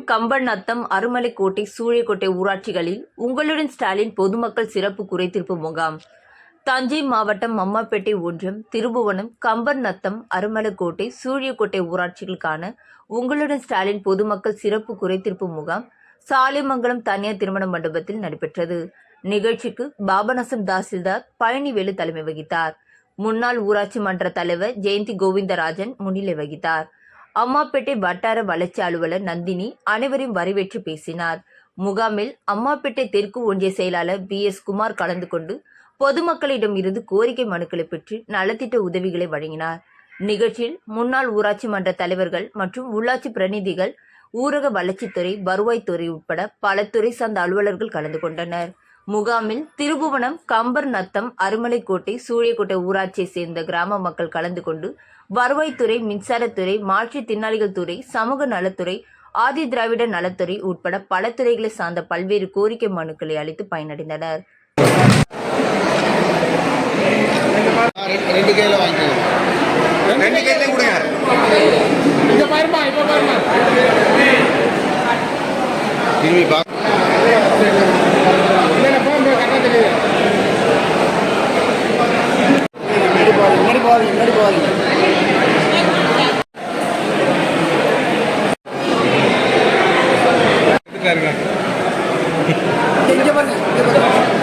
கம்பன் நத்தம் அருமலைக்கோட்டை சூழியக்கோட்டை ஊராட்சிகளில் உங்களுடன் ஸ்டாலின் பொதுமக்கள் சிறப்பு குறைதீர்ப்பு முகாம். தஞ்சை மாவட்டம் மம்மாப்பேட்டை ஒன்றியம் திருபுவனம் கம்பன் நத்தம் அருமலைக்கோட்டை சூழியக்கோட்டை ஊராட்சிகளுக்கான உங்களுடன் ஸ்டாலின் பொதுமக்கள் சிறப்பு குறைதீர்ப்பு முகாம் சாலிமங்கலம் தனியார் திருமண மண்டபத்தில் நடைபெற்றது. நிகழ்ச்சிக்கு பாபநாசம் தாசில்தார் பழனிவேலு தலைமை வகித்தார். முன்னாள் ஊராட்சி மன்ற தலைவர் ஜெயந்தி கோவிந்தராஜன் முன்னிலை வகித்தார். அம்மாப்பேட்டை வட்டார வளர்ச்சி அலுவலர் நந்தினி அனைவரையும் வரவேற்று பேசினார். முகாமில் அம்மாப்பேட்டை தெற்கு ஒன்றிய செயலாளர் பி. எஸ். குமார் கலந்து கொண்டு பொதுமக்களிடம் இருந்து கோரிக்கை மனுக்களை பெற்று நலத்திட்ட உதவிகளை வழங்கினார். நிகழ்ச்சியில் முன்னாள் ஊராட்சி மன்ற தலைவர்கள் மற்றும் உள்ளாட்சி பிரதிநிதிகள் ஊரக வளர்ச்சித்துறை வருவாய்த்துறை உட்பட பல துறை சார்ந்த அலுவலர்கள் கலந்து கொண்டனர். முகாமில் திருபுவனம் கம்பர் நத்தம் அருமலைக்கோட்டை சூழியக்கோட்டை ஊராட்சியை சேர்ந்த கிராம மக்கள் கலந்து கொண்டு வருவாய்த்துறை மின்சாரத்துறை மாற்றுத்திறனாளிகள் துறை சமூக நலத்துறை ஆதி திராவிட நலத்துறை உட்பட பல துறைகளை சார்ந்த பல்வேறு கோரிக்கை மனுக்களை அளித்து பயனடைந்தனர். ஆ, போகாதீங்க முன்னாடி போகாதீங்க. இங்க பாருங்க இங்க பாருங்க.